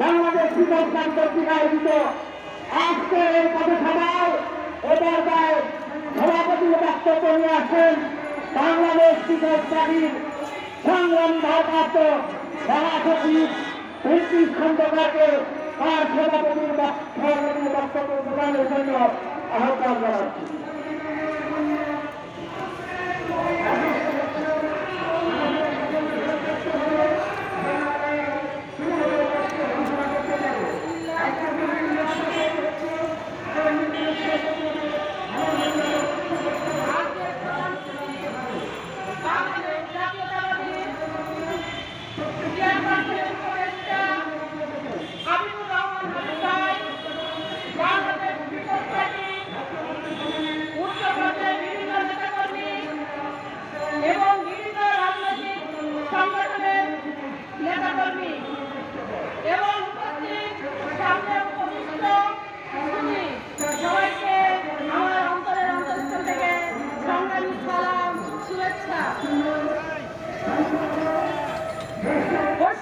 বাংলাদেশ বিকাশ পত্রিকায় আয়োজিত আজকের এই পথসভায় এবার গায়ে সভাপতি বক্তব্য নিয়ে আসেন বাংলাদেশ বিকাশ পার্টির সংগ্রাম ভারপ্রাপ্ত সভাপতি ব্রিটিশ খন্দকারকে তার সভাপতির বক্তব্য প্রদানের জন্য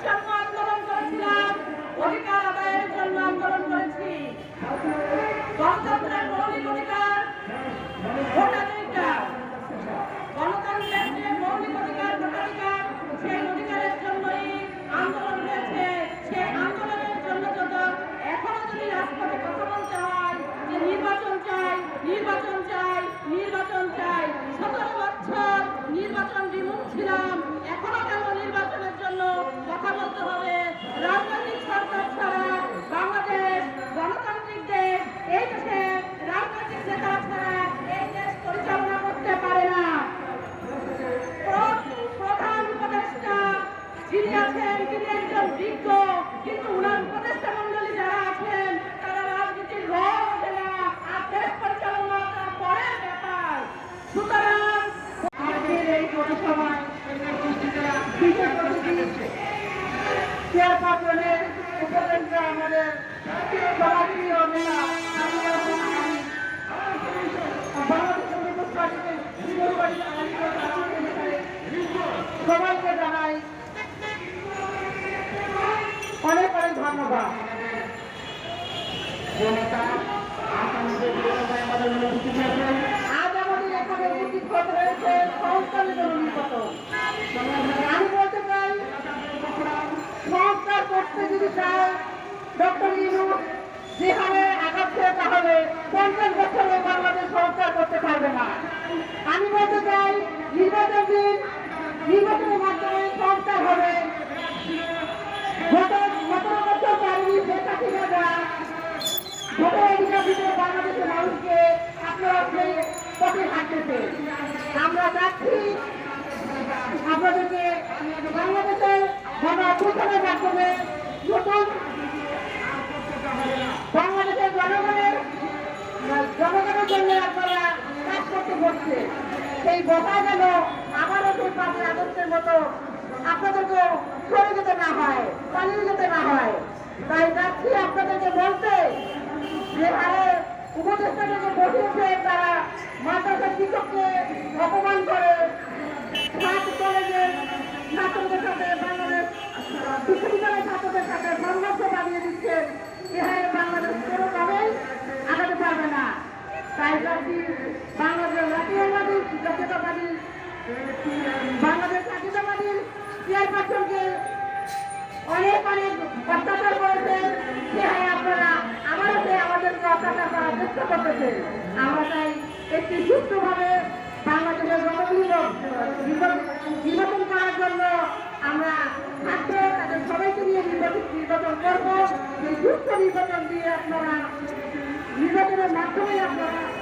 আন্দোলন করেছিলাম, অধিকার আদায়ের জন্য আন্দোলন করেছি। গণতন্ত্রের মৌলিক অধিকার, ভোটাধিকার, গণতন্ত্রের যে মৌলিক অধিকার, ভোটাধিকার, সেই অধিকারের জন্যই আন্দোলন হয়েছে। সেই আন্দোলনের জন্য যত এখনও যদি রাজপথে কথা যে নির্বাচন চাই নির্বাচন চাই নির্বাচন চাই, সতেরো বছর নির্বাচন বিমুখ ছিলাম। পৌরসভায় বিশেষ অনেক ধন্যবাদ আমাদের এখানে উপস্থিত হতে হয়েছে সংস্কারের জন্য নির্গত আমি বলতে চাই সংস্কার করতে চায় ডক্টর ইউনুস যেভাবে আগাচ্ছে তাহলে পঞ্চাশ বছরে করতে পারবে না। আমি বলতে চাই নির্বাচন দিন নির্বাচনের মাধ্যমে সংস্কার হবে। বাংলাদেশের মানুষকে আমরা যাচ্ছি আপনাদেরকে বাংলাদেশের গণ অভ্যুত্থানের মাধ্যমে নতুন বাংলাদেশের জনগণের জনগণের জন্য আপনারা কাজ বসছে সেই বসা যেন আবারও সেই পাঁচই আদর্শের মতো আপনাদেরকে সরে যেতে না হয়, পালিয়ে যেতে না হয়। তাই যাচ্ছি আপনাদেরকে বলতে যে হারে উপদেষ্টাদেরকে বসিয়েছে, তারা মাদ্রাসা শিক্ষককে অপমান করে ছাত্র কলেজের ছাত্রদের সাথে বাংলাদেশ বিশ্ববিদ্যালয়ের ছাত্রদের সাথে সংঘর্ষ বাড়িয়ে দিচ্ছে এখানে বাংলাদেশ কোনোভাবেই আগাতে পারবে না তাই জাতি বাংলাদেশ জাতীয়বাদী জাতীয়তাবাদী বাংলাদেশ জাতীয়তাবাদী চেয়ারপারসনকে অনেক অনেক অত্যাচার করেছেন। সেখানে আপনারা আবারও সে আমাদেরকে অত্যাচার করার চেষ্টা করতেছে আমরা চাই একটি করার জন্য আমরা ছাত্র তাদের সবাইকে নিয়ে নির্বাচন করব। সেই সুস্থ নির্বাচন দিয়ে আপনারা নির্বাচনের মাধ্যমে আপনারা